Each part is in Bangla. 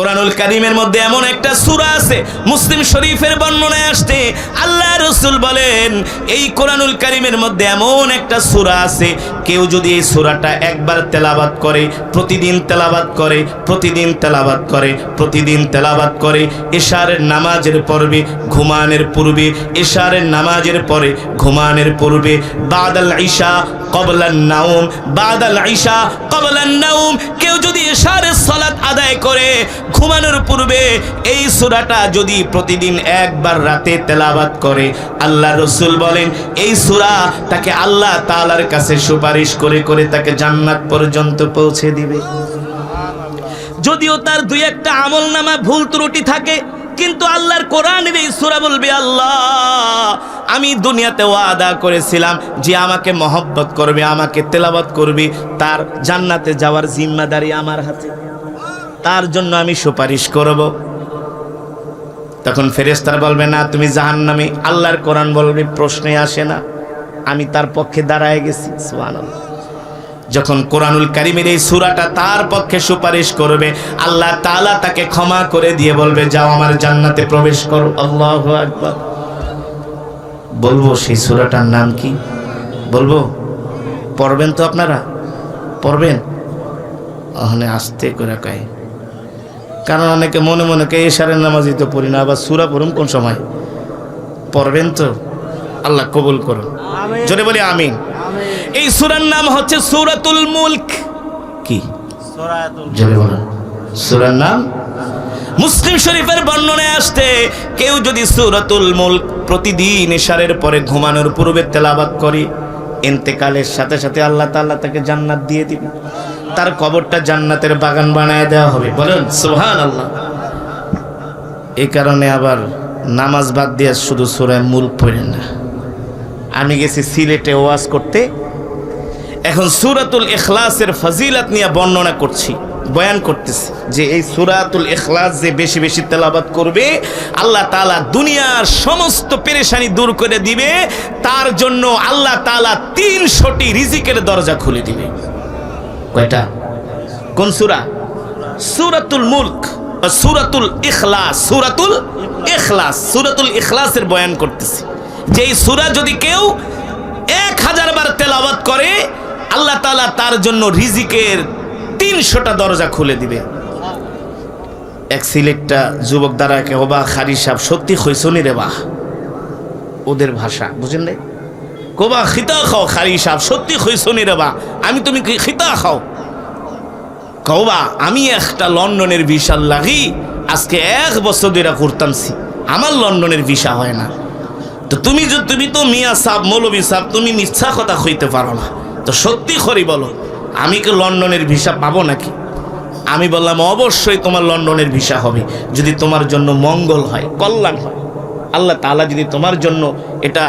কোরআনুল কারিমের মধ্যে এমন একটা সূরা আছে, মুসলিম শরীফের বর্ণনায় আসছে, আল্লাহ রসুল বলেন, এই কোরআনুল কারিমের মধ্যে এমন একটা সূরা আছে, কেউ যদি এই সূরাটা একবার তেলাবাত করে, প্রতিদিন তেলাবাত করে, প্রতিদিন তেলাবাত করে, প্রতিদিন তেলাবাত করে এশারের নামাজের পর্বে, ঘুমানের পূর্বে এশারের নামাজের পরে, ঘুমানের পূর্বে, বাদাল ঈশা কবলান নাউম বাদাল ঈশা কবলান নাউম কেউ যদি এশারের সালাত আদায় করে ঘুমানোর পূর্বে এই সূরাটা যদি প্রতিদিন একবার রাতে তেলাবাত করে, আল্লাহ রসুল বলেন, এই সূরা তাকে আল্লাহ তাআলার কাছে সুপারিশ করে করে তাকে জান্নাত পর্যন্ত পৌঁছে দিবে। যদিও তার দুই একটা আমল নামা ভুল ত্রুটি থাকে, কিন্তু আল্লাহর কোরআনের এই সুরা বলবে, আল্লাহ, আমি দুনিয়াতে ওয়াদা করেছিলাম যে আমাকে মহব্বত করবে, আমাকে তেলাবাত করবে, তার জান্নাতে যাওয়ার জিম্মাদারি আমার হাতে। তার জন্য আমি সুপারিশ করব। তখন ফেরেস্তার বলবে, না, তুমি জাহান্নামে, আল্লাহর কোরআন বলবে প্রশ্নে আসে না। আমি তার পক্ষে দাঁড়ায় গেছি। যখন কোরআনুল কারিমের এই সূরাটা তার পক্ষে সুপারিশ করবে, আল্লাহ তালা তাকে ক্ষমা করে দিয়ে বলবে, যাও আমার জান্নাতে প্রবেশ করো। আল্লাহু আকবার। বলব, সেই সূরাটার নাম কি? বলব, পড়বেন তো আপনারা? পড়বেন? আস্তে করে কয় কারণ অনেকে মনে মনে কে এশারের নামাজই তো পড়ি না আবার সুরা পড়ুন কোন সময়? পড়বেন তো? আল্লাহ কবুল করুন। জোরে বলি আমিন। এই সূরার নাম হচ্ছে সুরাতুল মুলক। কি? জোরে বলুন। সূরার নাম? মুসলিম শরীফের বর্ণনায় আসতে কেউ যদি সূরাতুল মুলক প্রতিদিন ইশারের পরে ঘুমানোর পূর্বে তেলাবাদ করে ইন্তেকালের সাথে সাথে আল্লাহ তাল্লাহ তাকে জান্নাত দিয়ে দিবে। তার কবরটা জান্নাতের বাগান বানায় দেওয়া হবে। বলেন সোহান আল্লাহ এই কারণে আবার নামাজ বাদ দিয়ে শুধু সুরায় মূল পড়েন না। আমি গেছি সিলেটে ওয়াজ করতে। এখন সুরাতুল এখলাসের ফজিলাত নিয়ে বর্ণনা করছি। বয়ান করতেছি যে এই সুরাতুল ইখলাস যে বেশি বেশি তেলাবাত করবে, আল্লাহ তালা দুনিয়ার সমস্ত পেরেশানি দূর করে দিবে। তার জন্য আল্লাহ তালা তিনশোটি রিজিকের দরজা খুলে দিবে। কয়টা? কোন সুরা? সুরাতুল মুলক, সুরাতুল ইখলাস সুরাতুল ইখলাস, সুরাতুল ইখলাসের বয়ান করতেছি। যে এই সূরা যদি কেউ এক হাজার বার তেলাওয়াত করে, আল্লাহ তাআলা তার জন্য রিজিকের তিনশোটা দরজা খুলে দিবে। এক সিলেটটা যুবক দ্বারা কে ওবা, খারি সাহেব, সত্যি হইসনি রে বাহ। ওদের ভাষা, বুঝেন নাই? কোবা, খিতা খাও, খারি সাহেব, সত্যি হইসনি রে বাহ। আমি তুমি খিতা খাও? কৌবা আমি একটা লন্ডনের ভিসা লাগি, আজকে এক বছর ধরে করতামছি আমার লন্ডনের ভিসা হয় না। তো তুমি যে তুমি তো মিয়া সাহ মৌলবী সাহ তুমি মিথ্যা কথা হইতে পারো না। তো সত্যি করি বলো আমি কি লন্ডনের ভিসা পাবো নাকি? আমি বললাম, অবশ্যই তোমার লন্ডনের ভিসা হবে, যদি তোমার জন্য মঙ্গল হয়, কল্যাণ হয়। আল্লাহ তাআলা যদি তোমার জন্য এটা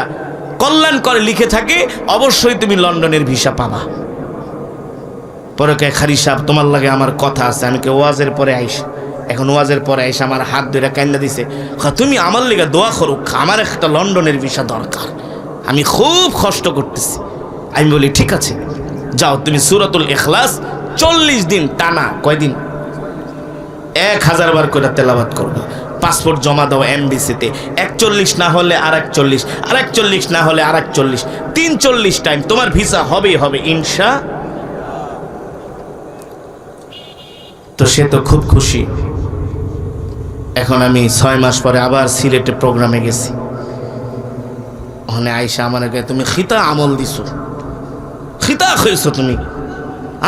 কল্যাণ করে লিখে থাকে, অবশ্যই তুমি লন্ডনের ভিসা পাবা। পরে কে খারি সাহেব, তোমার লাগে আমার কথা আছে, আমি কে ওয়াজের পরে আইস? এখন ওয়াজের পরে আইস, আমার হাত ধরে কান্না দিছে তুমি আমার লেগে দোয়া করো আমার একটা লন্ডনের ভিসা দরকার। আমি খুব কষ্ট করতেছি। আমি বলি, ঠিক আছে। যাও, তুমি সুরাতুল এখলাস চল্লিশ দিন টানা, কয়দিন? এক হাজার বার করে তেলাবাত করব। পাসপোর্ট জমা দাও এমবিসিতে। একচল্লিশ না হলে আর একচল্লিশ আর একচল্লিশ না হলে আর একচল্লিশ তিন চল্লিশ টাইম। তোমার ভিসা হবেই হবে, ইনশা। তো সে তো খুব খুশি। এখন আমি ছয় মাস পরে আবার সিলেটে প্রোগ্রামে গেছি। ওখানে আইসা আমার তুমি খিতা আমল দিছো। খিতা হয়েছো তুমি।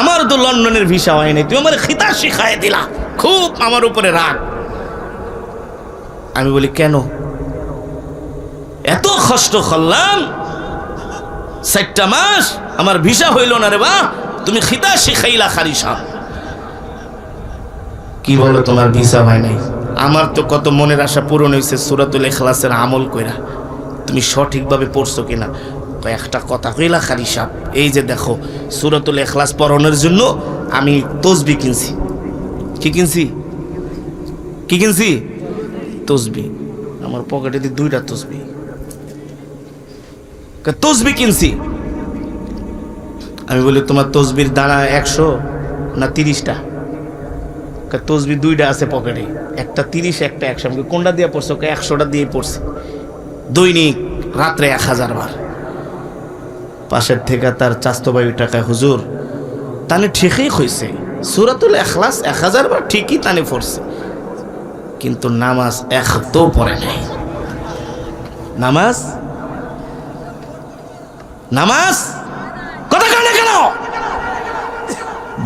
আমার তো লন্ডনের ভিসা হয় নাই। তুমি আমার খিতা শিখাই দিলা। খুব আমার উপরে রাগ। আমি বলি, কেন? এত কষ্ট করলাম? চারটা মাস আমার ভিসা হইল না রে বা তুমি খিতা শিখাইলা খারি সাহ কি বলো, তোমার ভিসা হয় নাই? আমার তো কত মনের আশা পূরণ হয়েছে সুরাতুল এখলাসের আমল কইরা। তুমি সঠিকভাবে পড়ছো কিনা? একটা কথা কইলা খালি সাপ। এই যে দেখো, সুরাতুল এখলাস পড়ানোর জন্য আমি তসবি কিনছি। কি কিনছি? কি কিনছি? তসবি। আমার পকেটে দিয়ে দুইটা তসবি। তসবি কিনছি? আমি বলি, তোমার তসবির দানা একশো না তিরিশটা? তসবি দুইটা আছে পকেটে। একটা তিরিশ, একটা একশো। আমি কোনটা দিয়ে পড়ছে? ওকে একশোটা দিয়ে পড়ছে। দৈনিক, রাত্রে এক হাজার বার। পাশের থেকে তার চাস্তবায়ু টাকায় হুজুর তানে ঠিকই হয়েছে সুরাতুল এখলাস এক হাজার বার ঠিকই তানে পড়ছে। কিন্তু নামাজ এক তো পড়ে নাই। নামাজ? নামাজ? কথা কেন কেন?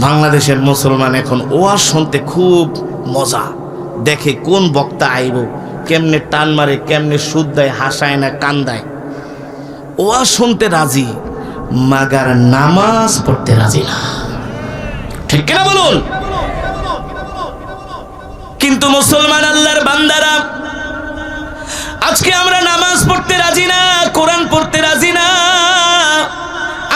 বাংলাদেশের মুসলমান এখন ওয়াজ শুনতে খুব মজা। দেখে কোন বক্তা আইব, কেমনে টান মারে, কেমনে সুদ দেয়, হাসায় না কান্দায় ওয়াজ শুনতে রাজি। মাগার নামাজ পড়তে রাজি না। ঠিক কিনা বলুন? কিন্তু মুসলমান আল্লাহর বান্দারা, আজকে আমরা নামাজ পড়তে রাজি না, কোরআন পড়তে রাজি না।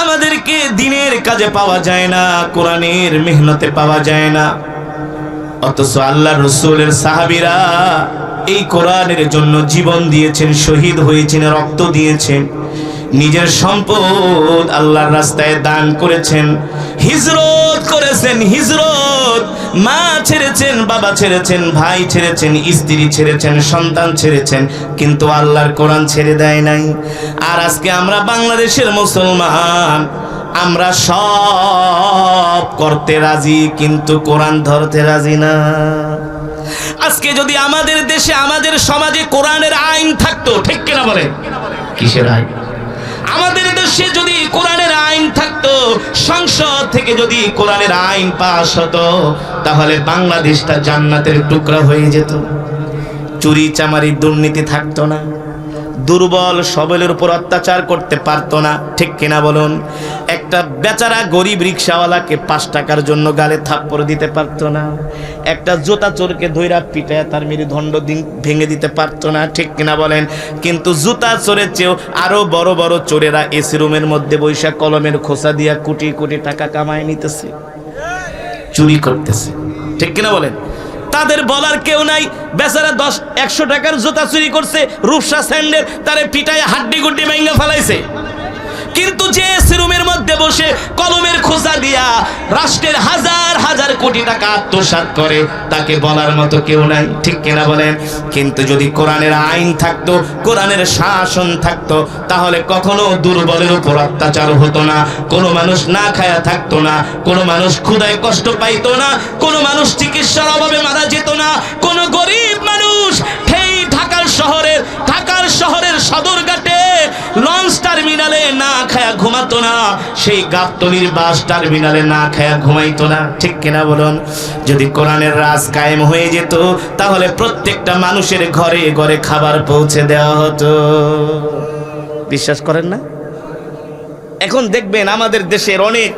আমাদেরকে দিনের কাজে পাওয়া যায় না, কোরআনের মেহনতে পাওয়া যায় না। অথচ আল্লাহ রসুলের সাহাবিরা এই কোরআনের জন্য জীবন দিয়েছেন, শহীদ হয়েছেন, রক্ত দিয়েছেন। নিজের সম্পদ আল্লাহর রাস্তায় দান করেছেন। হিজরত করেছেন, হিজরত। মা ছেড়েছেন, বাবা ছেড়েছেন, ভাই ছেড়েছেন, স্ত্রী ছেড়েছেন, সন্তান ছেড়েছেন, কিন্তু আল্লাহর কোরআন ছেড়ে দেয় নাই। আর আজকে আমরা বাংলাদেশের মুসলমান, আমরা সব করতে রাজি, কিন্তু কোরআন ধরতে রাজি না। আজকে যদি আমাদের দেশে, আমাদের সমাজে কোরআনের আইন থাকতো, ঠিক কিনা বলে কিসের আইন? দেশে যদি কোরআনের আইন থাকতো, সংসদ থেকে যদি কোরআনের আইন পাশ হতো, তাহলে বাংলাদেশটা জান্নাতের টুকরা হয়ে যেত। চুরি চামারি দুর্নীতি থাকতো না। দুর্বল সবলের উপর অত্যাচার করতে পারতো না। ঠিক কিনা বলুন? একটা বেচারা গরিব রিক্সাওয়ালাকে পাঁচ টাকার জন্য গালে থাপ্পড় দিতে পারতো না। একটা জোতা চোরকে ধৈরা পিটায় তার মেরুদণ্ড দিন ভেঙে দিতে পারতো না। ঠিক কিনা বলেন? কিন্তু জুতা চোরের চেয়েও আরও বড় বড় চোরেরা এসি রুমের মধ্যে বৈশা কলমের খোসা দিয়া কোটি কোটি টাকা কামায় নিতেছে। চুরি করতেছে। ঠিক কিনা বলেন? তাদের বলার কেউ নাই। বেচারা দশ, একশো টাকার জুতা চুরি করছে, রূপসা স্যান্ডেল তারে পিটায় হাড্ডি গুড্ডি ভেঙ্গা ফেলাইছে। কিন্তু যে রুমের মধ্যে বসে কলমের খোঁজা দিয়া রাষ্ট্রের হাজার হাজার কোটি টাকা আত্মসাৎ করে, তাকে বলার মতো কেউ নাই। ঠিক কিনা বলেন? কিন্তু যদি কোরআনের আইন থাকতো, কোরআনের শাসন থাকতো, তাহলে কখনো দুর্বলের উপর অত্যাচার হতো না। কোনো মানুষ না খায়া থাকতো না, কোনো মানুষ ক্ষুদায় কষ্ট পাইতো না, কোনো মানুষ চিকিৎসার অভাবে ঘুমাতো না, সেই গাবতলির বাস টার্মিনালে না খায়া ঘুমাইতো না। ঠিক কিনা বলুন? যদি কোরআনের রাজ কায়েম হয়ে যেত, তাহলে প্রত্যেকটা মানুষের ঘরে ঘরে খাবার পৌঁছে দেওয়া হতো। বিশ্বাস করেন না? এখন দেখবেন আমাদের দেশের অনেক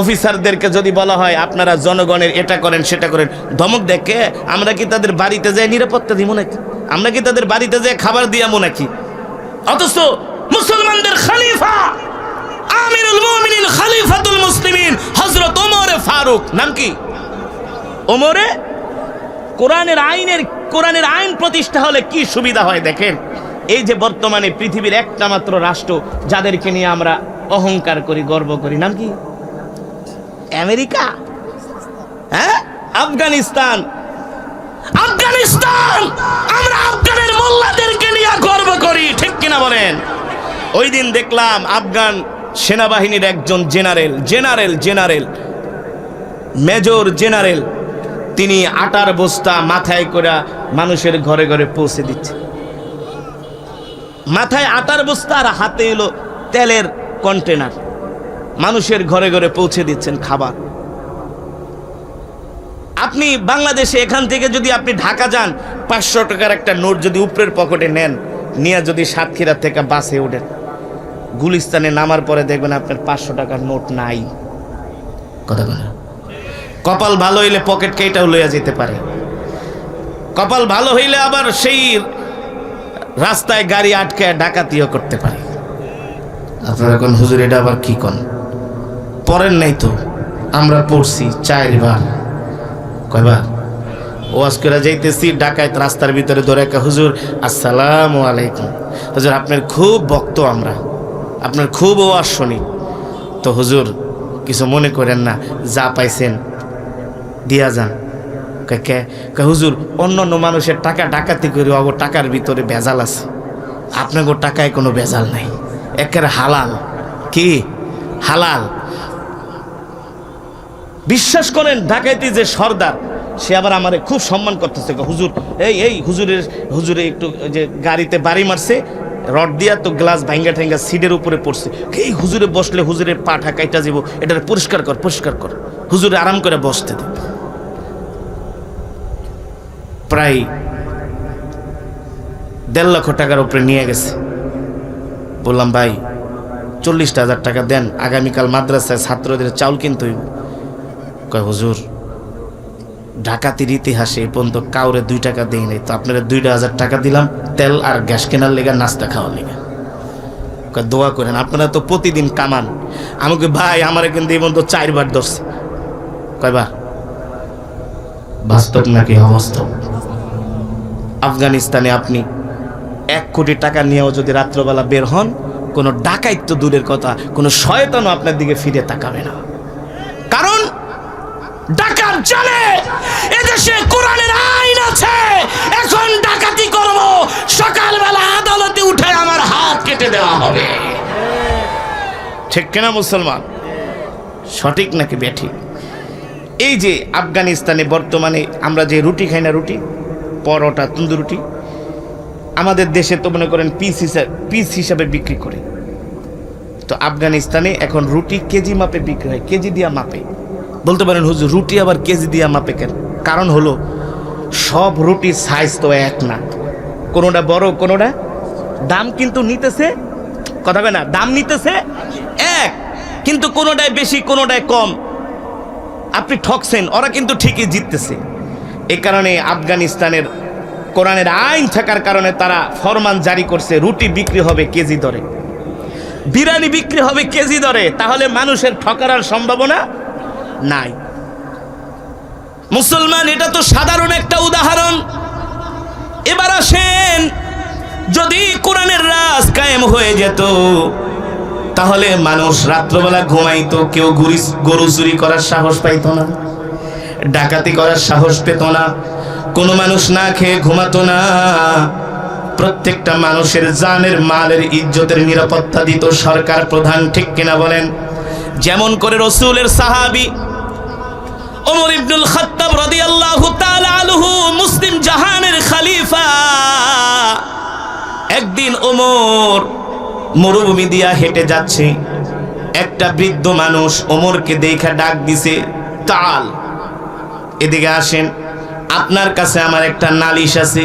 অফিসারদেরকে যদি বলা হয়, আপনারা জনগণের এটা করেন, সেটা করেন, ধমক দেখে আমরা কি তাদের বাড়িতে যাই নিরাপত্তা দিব নাকি আমরা কি তাদের বাড়িতে যাই খাবার দিয়ামো নাকি অথচ খালিফা। আমিরুল মুমিনিন, খালিফাতুল মুসলিমিন, হযরত ওমর ফারুক। নাম কি? ওমরে? কোরআনের আইনের, কোরআনের আইন প্রতিষ্ঠা হলে কি সুবিধা হয় দেখেন? এই যে বর্তমানে পৃথিবীর একটা মাত্র রাষ্ট্র, যাদেরকে নিয়ে আমরা অহংকার করি, গর্ব করি, নাম কি? আমেরিকা? হ্যাঁ? আফগানিস্তান। আফগানিস্তান! আমরা আফগানের মোল্লাদেরকে নিয়ে গর্ব করি, ঠিক কিনা বলেন? ওই দিন দেখলাম আফগান সেনাবাহিনীর একজন general general general, major general. তিনি আটার বস্তা মাথায় করে মানুষের ঘরে ঘরে পৌঁছে দিচ্ছে। মাথায় আটার বস্তা আর হাতে এলো তেলের কন্টেনার। মানুষের ঘরে ঘরে পৌঁছে দিচ্ছেন খাবার। আপনি বাংলাদেশে এখান থেকে যদি আপনি ঢাকা যান, পাঁচশো টাকার একটা নোট যদি উপরের পকেটে নেন, নিয়ে যদি সাতক্ষীরা থেকে বাসে ওঠেন। গুলিস্তানে নামার পরে দেখবেন আপনার পাঁচশো টাকার নোট নাই। কথা বলে। কপাল ভালো হইলে পকেট কেটাও লইয়া যেতে পারে। কপাল ভালো হইলে আবার সেই রাস্তায় গাড়ি আটকে ডাকাতিও করতে পারে। আপনারা এখন হুজুর এটা আবার কি কন? পড়েন নাই তো। আমরা পড়ছি চারবার কয়বার? ওয়াজ করে যাইতেছি ডাকায়ত রাস্তার ভিতরে ধরে হুজুর আসসালামু আলাইকুম। হুজুর আপনার খুব ভক্ত আমরা। আপনার খুব ওয়াজ শুনি। তো হুজুর, কিছু মনে করেন না, যা পাইছেন, দিয়া যান। কয়, কে? হুজুর অন্য অন্য মানুষের টাকা ডাকাতি করে অগো টাকার ভিতরে ভেজাল আছে। আপনাকে টাকায় কোনো ভেজাল নাই। একের হালাল। কি? হালাল। বিশ্বাস করেন ঢাকাইতে যে সর্দার, সে আবার আমারে খুব সম্মান করতেছে। হুজুর, এই এই, হুজুরের, হুজুরে একটু যে গাড়িতে বাড়ি মারছে রড দিয়া তো গ্লাস ভাঙ্গা ঠেঙ্গা সিটের উপরে পড়ছে। এই হুজুরে বসলে হুজুরের পা ঠাকাইটা যাব এটা পরিষ্কার কর পরিষ্কার কর। হুজুরে আরাম করে বসতে দে। প্রায় দেড় লক্ষ টাকার উপরে নিয়ে গেছে। বললাম, ভাই, চল্লিশটা হাজার টাকা দেন, আগামীকাল মাদ্রাসায় ছাত্রদের চাউল কিনতে হইব। কয়, হুজুর ডাকাতির ইতিহাসে এই পর্যন্ত কাউরে দুই টাকা দেই নাই। তো আপনারা দুইটা হাজার টাকা দিলাম, তেল আর গ্যাস কেনার লেগে নাস্তা খাওয়ার লেগে। দোয়া করেন, আপনারা তো প্রতিদিন কামান। আমাকে ভাই, আমার কিন্তু এই পর্যন্ত চারবার ধরছে। কয়বার বাস্তব নাকি অবাস্তব? আফগানিস্তানে আপনি এক কোটি টাকা নিয়েও যদি রাত্রবেলা বের হন, কোনো ডাকাইত্য দূরের কথা, কোনো শয়তানও আপনার দিকে ফিরে তাকাবে না। কারণ ডাকাত জানে! এদেশে কোরআনের আইন আছে। এখন ডাকাতি করব। সকালবেলা আদালতে উঠে আমার হাত কেটে দেওয়া হবে। ঠিক কিনা মুসলমান? সঠিক নাকি বেঠিক? এই যে আফগানিস্তানে বর্তমানে আমরা যে রুটি খাই না রুটি, পরোটা, তন্দুর রুটি, আমাদের দেশে তো মনে করেন পিস হিসাবে পিস হিসাবে বিক্রি করে। তো আফগানিস্তানে এখন রুটি কেজি মাপে বিক্রি হয়, কেজি দিয়া মাপে। বলতে পারেন, হুজুর, রুটি আবার কেজি দিয়া মাপে কেন? কারণ হলো, সব রুটির সাইজ তো এক না। কোনোটা বড়, কোনোটা? দাম কিন্তু নিতেছে, কথা না, দাম নিতেছে এক, কিন্তু কোনোটায় বেশি, কোনোটায় কম। আপনি ঠকছেন, ওরা কিন্তু ঠিকই জিততেছে। এ কারণে আফগানিস্তানের কোরআনের আইন থাকার কারণে তারা ফরমান জারি করছে, রুটি বিক্রি হবে কেজি দরে। বিরিয়ানি বিক্রি হবে কেজি দরে, তাহলে মানুষের ঠকার সম্ভাবনা নাই। মুসলমান, এটা তো সাধারণ একটা উদাহরণ। এবার আসেন, যদি কোরআনের রাজ কায়েম হয়ে যেত, তাহলে মানুষ রাত্রবেলা ঘুমাইতো, কেউ গুরি, গরু চুরি করার সাহস পাইতো না, ডাকাতি করার সাহস পেত না, কোনো মানুষ না খেয়ে ঘুমাতো না। প্রত্যেকটা মানুষের জানের মালের ইজ্জতের নিরাপত্তা দিত সরকার প্রধান, ঠিক কিনা বলেন? যেমন করে রসুলের সাহাবি ওমর ইবনুল খাত্তাব রাদিয়াল্লাহু তাআলা আনহু মুসলিম জাহানের খলিফা। একদিন ওমর মরুভূমি দিয়া হেঁটে যাচ্ছে। একটা বৃদ্ধ মানুষ ওমরকে দেখা ডাক দিছে, তাল। এদিকে আসেন, আপনার কাছে আমার একটা নালিশ আছে।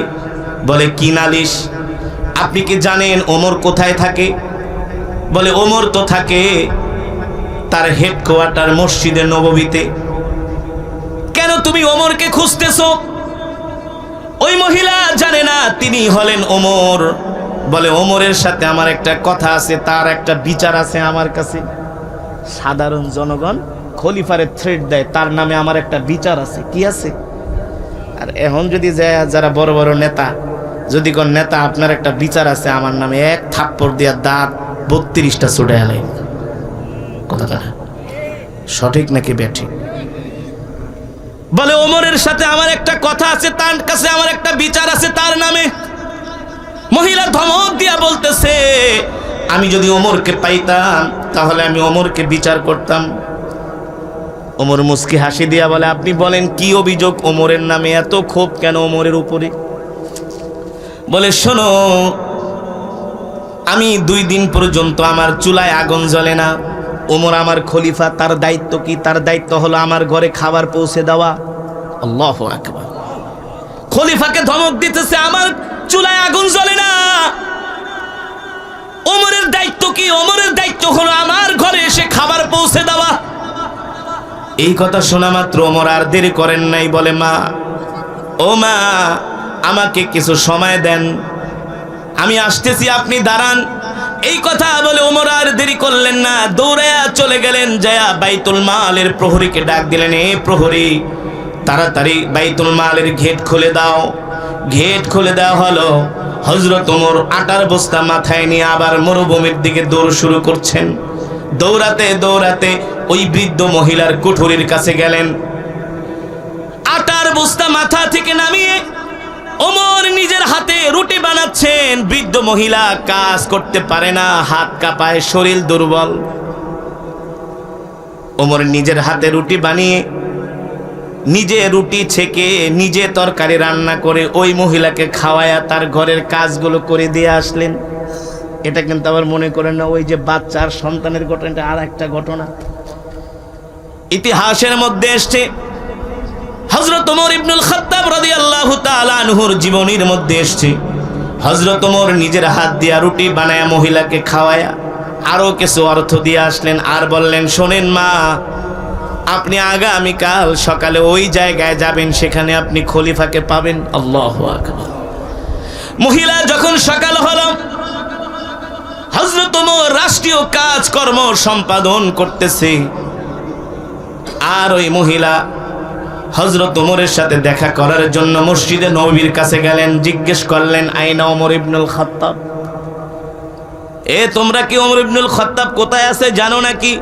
বলে, কি নালিশ? আপনি কি জানেন ওমর কোথায় থাকে? বলে, ওমর তো থাকে তার হেডকোয়ার্টার মসজিদে নববীতে। তুমি ওমরকে খুঁজতেছ? ওই মহিলা জানে না তিনি হলেন ওমর। বলে, ওমরের সাথে আমার একটা কথা আছে, তার একটা বিচার আছে আমার কাছে। সাধারণ জনগণ খলিফারে থ্রেড দেয়, তার নামে আমার একটা বিচার আছে। কি আছে? আর এখন যদি যারা বড় বড় নেতা, যদি কোন নেতা আপনার একটা বিচার আছে, আমার নামে এক থাপ্পড় দিয়া দাঁত বত্রিশটা ছুটে এলে কথাটা সঠিক নাকি ব্যাঠিক? বলে, ওমরের সাথে আমার একটা কথা আছে, তার কাছে আমার একটা বিচার আছে, তার নামে। মহিলা ধমক দিয়া বলতেছে, আমি যদি ওমরকে পাইতাম, তাহলে আমি ওমরকে বিচার করতাম। ওমর মুস্কি হাসি দিয়া বলে, আপনি বলেন, কি অভিযোগ? ওমরের নামে এত ক্ষোভ কেন ওমরের উপরে? বলে, শোনো, আমি দুই দিন পর্যন্ত আমার চুলায় আগুন জ্বলে না। ওমর আমার খলিফা, তার দায়িত্ব কি? তার দায়িত্ব হলো আমার ঘরে খাবার পৌঁছে দেওয়া। আল্লাহ আকবার। খলিফাকে ধমক দিতেছে, আমার চুলায় আগুন জ্বলে না। ওমরের দায়িত্ব কি? ওমরের দায়িত্ব হলো আমার ঘরে এসে খাবার পৌঁছে দেওয়া। এই কথা শোনা মাত্র ওমর আর দেরি করেন নাই, বলে, মা, ও মা, আমাকে কিছু সময় দেন। আমি আসতেছি, আপনি দাঁড়ান। এই কথা বলে ওমর আর দেরি করলেন না। দৌড়ায়া চলে গেলেন জয়া বাইতুল মালের প্রহরীকে ডাক দিলেন, এ প্রহরী, তাড়াতাড়ি বাইতুল মালের ঘেট খুলে দাও। ঘেট খুলে দেওয়া হলো। হজরত ওমর আটার বস্তা মাথায় নিয়ে আবার মরুভূমির দিকে দৌড় শুরু করছেন। দৌড়াতে দৌড়াতে ওই বৃদ্ধ মহিলার কুঠুরির কাছে গেলেন। আটার বস্তা মাথা থেকে নামিয়ে ওমর নিজের হাতে রুটি বানাচ্ছেন। বৃদ্ধ মহিলা কাজ করতে পারে না, হাত কাঁপায়, শরীর দুর্বল। ওমর নিজের হাতে রুটি বানিয়ে নিজে রুটি ছেকে নিজে তরকারি রান্না করে ওই মহিলাকে খাওয়ায়া তার ঘরের কাজগুলো করে দিয়ে আসলেন। এটা কিন্তু আবার মনে করেন না, ওই যে বাচ্চার সন্তানের ঘটনাটা আর একটা ঘটনা। ইতিহাসের মধ্যে এসছে হজরত ইবনুল খত্তাব রাদিয়াল্লাহু তাআলা আনহুর জীবনীর মধ্যে এসছে। হজরত নিজের হাত দিয়া রুটি বানায়া মহিলাকে খাওয়ায়া আরও কিছু অর্থ দিয়ে আসলেন আর বললেন, শোনেন মা, আপনি আগামীকাল সকালে ওই জায়গায় যাবেন, সেখানে আপনি খলিফাকে পাবেন। আল্লাহ মহিলা যখন সকাল হলো হজরত ওমর রাষ্ট্রীয় কাজকর্ম সম্পাদন করতেছে। আর ওই মহিলা হজরত ওমরের সাথে দেখা করার জন্য মসজিদে নবীর কাছে গেলেন, জিজ্ঞেস করলেন, আইনা ওমর ইবনুল খত্তাব? এ, তোমরা কি ওমর ইবনুল খত্তাব কোথায় আছে জানো নাকি?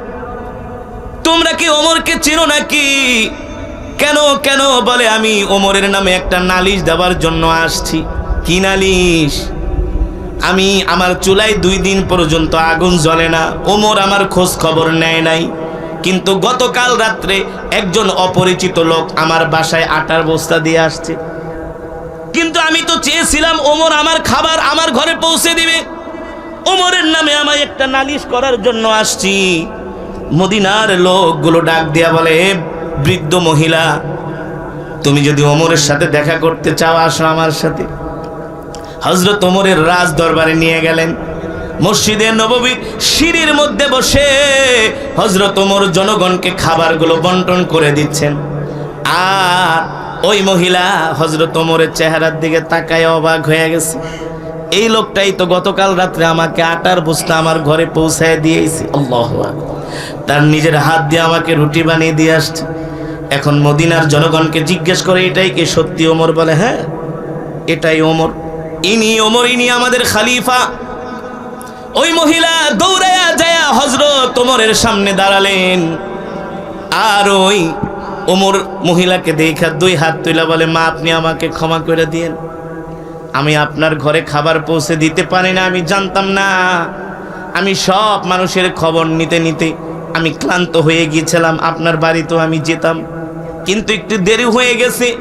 তোমরা কি ওমরকে চেনো নাকি? কেন কেন? বলে, আমি ওমরের নামে একটা নালিশ দেওয়ার জন্য আসছি। কি নালিশ? আমি, আমার চুলায় দুই দিন পর্যন্ত আগুন জ্বলে না। ওমর আমার খোঁজ খবর নেয় নাই। কিন্তু গতকাল রাত্রে একজন অপরিচিত লোক আমার বাসায় আটার বস্তা দিয়ে আসছে। কিন্তু আমি তো চেয়েছিলাম, ওমর, আমার খাবার আমার ঘরে পৌঁছে দিবে। ওমরের নামে আমায় একটা নালিশ করার জন্য আসছি। মদিনার লোকগুলো ডাক দিয়া বলে বৃদ্ধ মহিলা, তুমি যদি ওমরের সাথে দেখা করতে চাও, আসো আমার সাথে। হজরত ওমরের রাজ দরবারে নিয়ে গেলেন। মসজিদে নববী সিঁড়ির মধ্যে বসে হজরত ওমর জনগণকে খাবারগুলো বন্টন করে দিচ্ছেন। আর ওই মহিলা হজরত ওমরের চেহারার দিকে তাকায় অবাক হয়ে গেছে। এই লোকটাই তো গতকাল রাত্রে আমাকে আটার বস্তা আমার ঘরে পৌঁছায় দিয়েছে। আল্লাহ তার নিজের হাত দিয়ে আমাকে রুটি বানিয়ে দিয়ে আসছে। এখন মদিনার জনগণকে জিজ্ঞেস করে, এটাই কি সত্যি ওমর? বলে হ্যাঁ এটাই ওমর। ইনি ওমর, ইনি আমাদের খালিফা। ওই মহিলা দৌড়ায়া যায় হজরত ওমরের সামনে দাঁড়ালেন। আর ওই ওমর মহিলাকে দেখা দুই হাত তুলে বলে, মা, আপনি আমাকে ক্ষমা করে দিয়েন। আমি আপনার ঘরে খাবার পৌঁছে দিতে পারি না, আমি জানতাম না। আমি সব মানুষের খবর নিতে নিতে আমি ক্লান্ত হয়ে গিয়েছিলাম, আপনার বাড়িতেও আমি যেতাম। কিন্তু একটু দেরি হয়ে গেছে।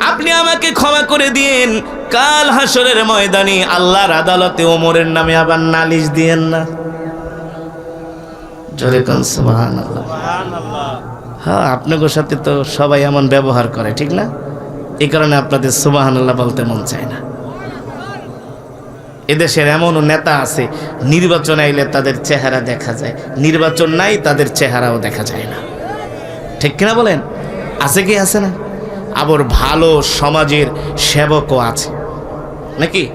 আপনি আমাকে ক্ষমা করে দিন কাল হাসরের ময়দানে আল্লাহর আদালতে ওমরের নামে আবার নালিশ দিয়েন না। জোরে কোন সুবহানাল্লাহ। হ্যাঁ আপনাদের সাথে তো সবাই এমন ব্যবহার করে ঠিক না? এই কারণে আপনাদের সুবহানাল্লাহ বলতে মন চায় না। এদেশের এমনও নেতা আছে নির্বাচন আইলে তাদের চেহারা দেখা যায় নির্বাচন নাই তাদের চেহারাও দেখা যায় না। ঠিক কিনা বলেন? আছে কি আছে না? আবার ভালো সমাজের সেবকও আছে। নাকি?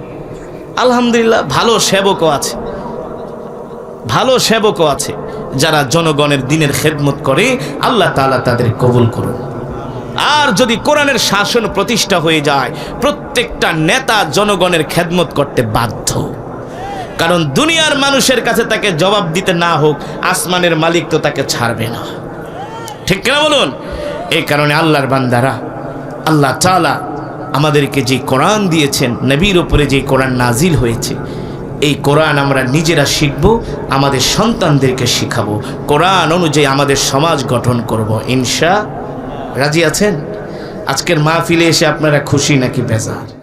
আলহামদুলিল্লাহ, ভালো সেবকও আছে। ভালো সেবকও আছে। যারা জনগণের দিনের খেদমত করে, আল্লাহ তাআলা তাদের কবুল করুন। আর যদি কোরআনের শাসন প্রতিষ্ঠা হয়ে যায়, প্রত্যেকটা নেতা জনগণের খেদমত করতে বাধ্য। কারণ দুনিয়ার মানুষের কাছে তাকে জবাব দিতে না হোক, আসমানের মালিক তো তাকে ছাড়বে না। ঠিক কিনা বলুন? এই কারণে আল্লাহর বান্দারা, আল্লাহ তাআলা আমাদেরকে যে কোরআন দিয়েছেন, নবীর ওপরে যে কোরআন নাজিল হয়েছে, এই কোরআন আমরা নিজেরা শিখব, আমাদের সন্তানদেরকে শিখাবো। কোরআন অনুযায়ী আমাদের সমাজ গঠন করব। ইনশা, রাজি আছেন? আজকের মাহফিলে এসে আপনারা খুশি নাকি বেজার?